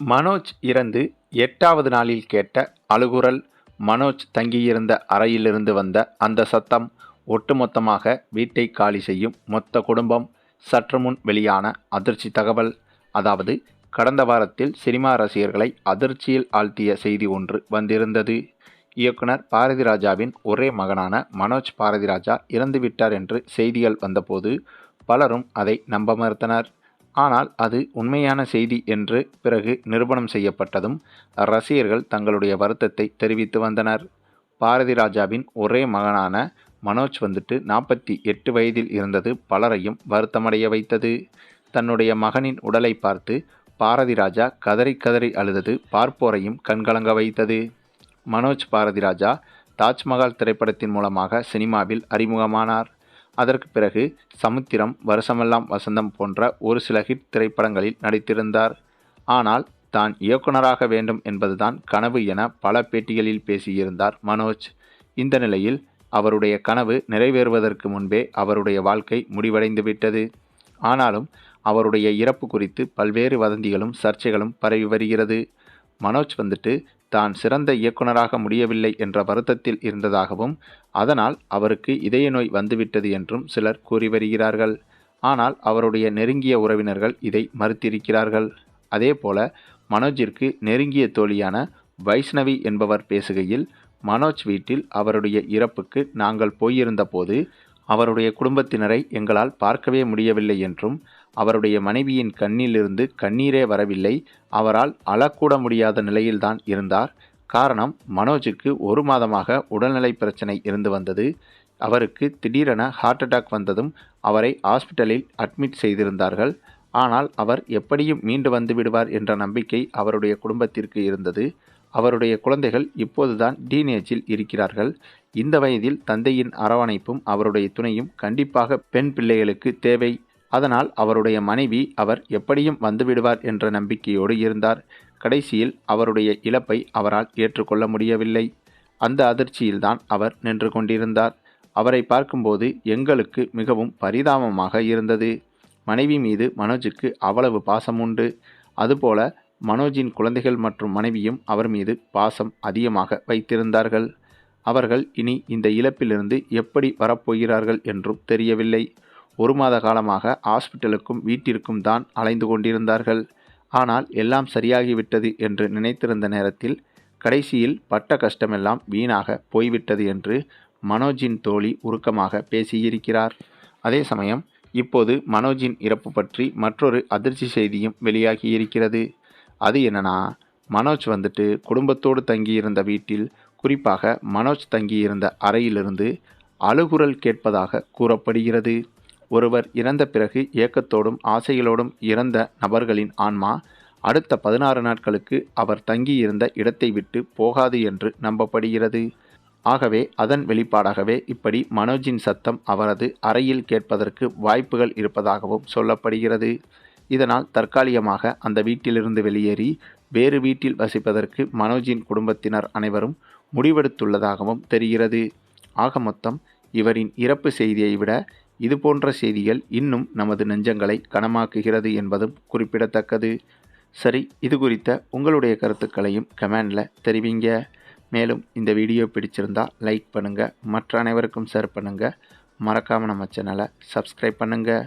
மனோஜ் இறந்து எட்டாவது நாளில் கேட்ட அழுகுரல் மனோஜ் தங்கியிருந்த அறையிலிருந்து வந்த அந்த சத்தம் ஒட்டுமொத்தமாக வீட்டை காலி செய்யும் மொத்த குடும்பம் சற்று முன் வெளியான அதிர்ச்சி தகவல். அதாவது கடந்த வாரத்தில் சினிமா ரசிகர்களை அதிர்ச்சியில் ஆழ்த்திய செய்தி ஒன்று வந்திருந்தது. இயக்குனர் பாரதிராஜாவின் ஒரே மகனான மனோஜ் பாரதிராஜா இறந்துவிட்டார் என்று செய்திகள் வந்தபோது பலரும் அதை நம்ப மறுத்தனர். ஆனால் அது உண்மையான செய்தி என்று பிறகு நிரூபணம் செய்யப்பட்டதும் ரசிகர்கள் தங்களுடைய வருத்தத்தை தெரிவித்து வந்தனர். பாரதி ராஜாவின் ஒரே மகனான மனோஜ் வந்துட்டு நாற்பத்தி எட்டு வயதில் இருந்தது பலரையும் வருத்தமடைய வைத்தது. தன்னுடைய மகனின் உடலை பார்த்து பாரதி ராஜா கதறி கதறி அழுதது பார்ப்போரையும் கண்கலங்க வைத்தது. மனோஜ் பாரதி ராஜா தாஜ்மஹால் திரைப்படத்தின் மூலமாக சினிமாவில் அறிமுகமானார். அதற்கு பிறகு சமுத்திரம் வருஷமெல்லாம் வசந்தம் போன்ற ஒரு சில ஹிட் திரைப்படங்களில் நடித்திருந்தார். ஆனால் தான் இயக்குனராக வேண்டும் என்பதுதான் கனவு என பல பேட்டிகளில் பேசியிருந்தார் மனோஜ். இந்த நிலையில் அவருடைய கனவு நிறைவேறுவதற்கு முன்பே அவருடைய வாழ்க்கை முடிவடைந்துவிட்டது. ஆனாலும் அவருடைய இறப்பு குறித்து பல்வேறு வதந்திகளும் சர்ச்சைகளும் பரவி வருகிறது. மனோஜ் வந்துட்டு தான் சிறந்த இயக்குனராக முடியவில்லை என்ற வருத்தத்தில் இருந்ததாகவும் அதனால் அவருக்கு இதய நோய் வந்துவிட்டது என்றும் சிலர் கூறி வருகிறார்கள். ஆனால் அவருடைய நெருங்கிய உறவினர்கள் இதை மறுத்திருக்கிறார்கள். அதேபோல மனோஜிற்கு நெருங்கிய தோழியான வைஷ்ணவி என்பவர் பேசுகையில் மனோஜ் வீட்டில் அவருடைய இறப்புக்கு நாங்கள் போயிருந்தபோது அவருடைய குடும்பத்தினரை எங்களால் பார்க்கவே முடியவில்லை என்றும் அவருடைய மனைவியின் கண்ணிலிருந்து கண்ணீரே வரவில்லை. அவரால் அழக்கூட முடியாத நிலையில்தான் இருந்தார். காரணம் மனோஜுக்கு ஒரு மாதமாக உடல்நிலை பிரச்சனை இருந்து வந்தது. அவருக்கு திடீரென ஹார்ட் அட்டாக் வந்ததும் அவரை ஹாஸ்பிட்டலில் அட்மிட் செய்திருந்தார்கள். ஆனால் அவர் எப்படியும் மீண்டு வந்து விடுவார் என்ற நம்பிக்கை அவருடைய குடும்பத்திற்கு இருந்தது. அவருடைய குழந்தைகள் இப்போதுதான் டீனேஜில் இருக்கிறார்கள். இந்த வயதில் தந்தையின் அரவணைப்பும் அவருடைய துணையும் கண்டிப்பாக பெண் பிள்ளைகளுக்கு தேவை. அதனால் அவருடைய மனைவி அவர் எப்படியும் வந்துவிடுவார் என்ற நம்பிக்கையோடு இருந்தார். கடைசியில் அவருடைய இழப்பை அவரால் ஏற்றுக்கொள்ள முடியவில்லை. அந்த அதிர்ச்சியில்தான் அவர் நின்று கொண்டிருந்தார். அவரை பார்க்கும்போது எங்களுக்கு மிகவும் பரிதாபமாக இருந்தது. மனைவி மீது மனோஜுக்கு அவ்வளவு பாசம் உண்டு. அதுபோல மனோஜின் குழந்தைகள் மற்றும் மனைவியும் அவர் மீது பாசம் அதிகமாக வைத்திருந்தார்கள். அவர்கள் இனி இந்த இழப்பிலிருந்து எப்படி வரப்போகிறார்கள் என்றும் தெரியவில்லை. ஒரு மாத காலமாக ஹாஸ்பிட்டலுக்கும் வீட்டிற்கும் தான் அலைந்து கொண்டிருந்தார்கள். ஆனால் எல்லாம் சரியாகிவிட்டது என்று நினைத்திருந்த நேரத்தில் கடைசியில் பட்ட கஷ்டமெல்லாம் வீணாக போய்விட்டது என்று மனோஜின் தோழி உருக்கமாக பேசியிருக்கிறார். அதே சமயம் இப்போது மனோஜின் இறப்பு பற்றி மற்றொரு அதிர்ச்சி செய்தியும் வெளியாகியிருக்கிறது. அது என்னன்னா மனோஜ் வந்துட்டு குடும்பத்தோடு தங்கியிருந்த வீட்டில் குறிப்பாக மனோஜ் தங்கியிருந்த அறையிலிருந்து அழுகுரல் கேட்பதாக கூறப்படுகிறது. ஒருவர் இறந்த பிறகு ஏக்கத்தோடும் ஆசைகளோடும் இறந்த நபர்களின் ஆன்மா அடுத்த பதினாறு நாட்களுக்கு அவர் தங்கியிருந்த இடத்தை விட்டு போகாது என்று நம்பப்படுகிறது. ஆகவே அதன் வெளிப்பாடாகவே இப்படி மனோஜின் சத்தம் அவரது அறையில் கேட்பதற்கு வாய்ப்புகள் இருப்பதாகவும் சொல்லப்படுகிறது. இதனால் தற்காலிகமாக அந்த வீட்டிலிருந்து வெளியேறி வேறு வீட்டில் வசிப்பதற்கு மனோஜின் குடும்பத்தினர் அனைவரும் முடிவெடுத்துள்ளதாகவும் தெரிகிறது. ஆக மொத்தம் இவரின் இறப்பு செய்தியை விட இது போன்ற செய்திகள் இன்னும் நமது நெஞ்சங்களை கனமாக்குகிறது என்பதும் குறிப்பிடத்தக்கது. சரி இது குறித்த உங்களுடைய கருத்துக்களையும் கமெண்டில் தெரிவிங்க. மேலும் இந்த வீடியோ பிடிச்சிருந்தால் லைக் பண்ணுங்கள் மற்ற அனைவருக்கும் ஷேர் பண்ணுங்கள் மறக்காமல் நம்ம சேனலை சப்ஸ்கிரைப் பண்ணுங்கள்